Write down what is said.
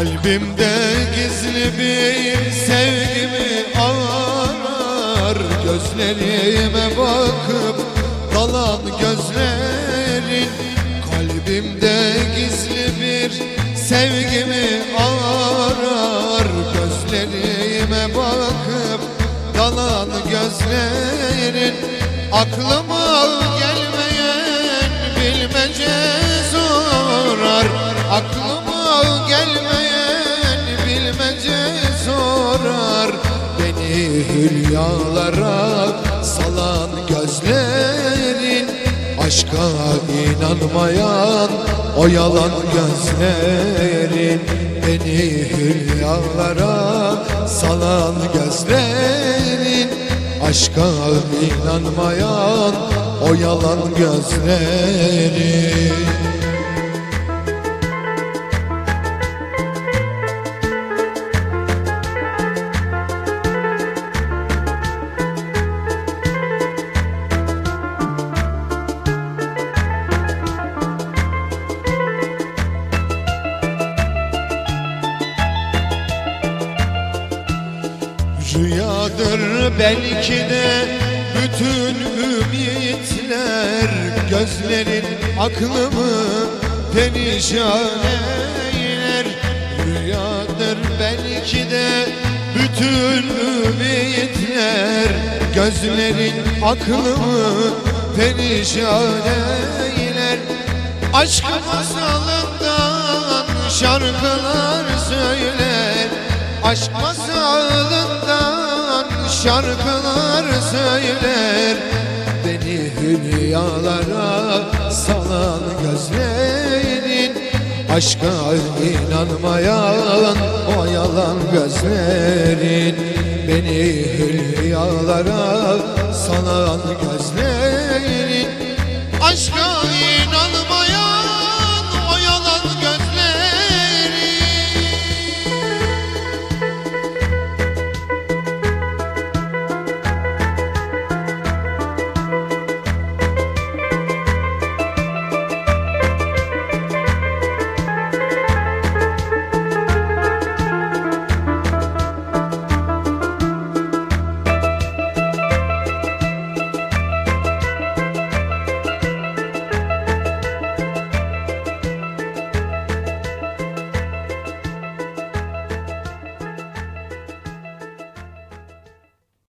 Kalbimde gizli bir sevgimi arar Gözlerime bakıp dalan gözlerin Kalbimde gizli bir sevgimi arar Gözlerime bakıp dalan gözlerin Aklıma gelmeyen sorar Beni hülyalara. Salan gözlerin Aşka inanmayan o yalan gözlerin Beni hülyalara. Salan gözlerin Aşka inanmayan o yalan gözlerin Rüyadır belki de bütün ümitler Gözlerin aklımı perişan eyler Rüyadır belki de bütün ümitler Gözlerin aklımı perişan eyler Aşk masalından şarkılar söyler Aşk masalından şarkılar söyler. Beni hülyalara salan gözlerin Aşka inanmayan o yalan gözlerin. Beni hülyalara salan gözlerin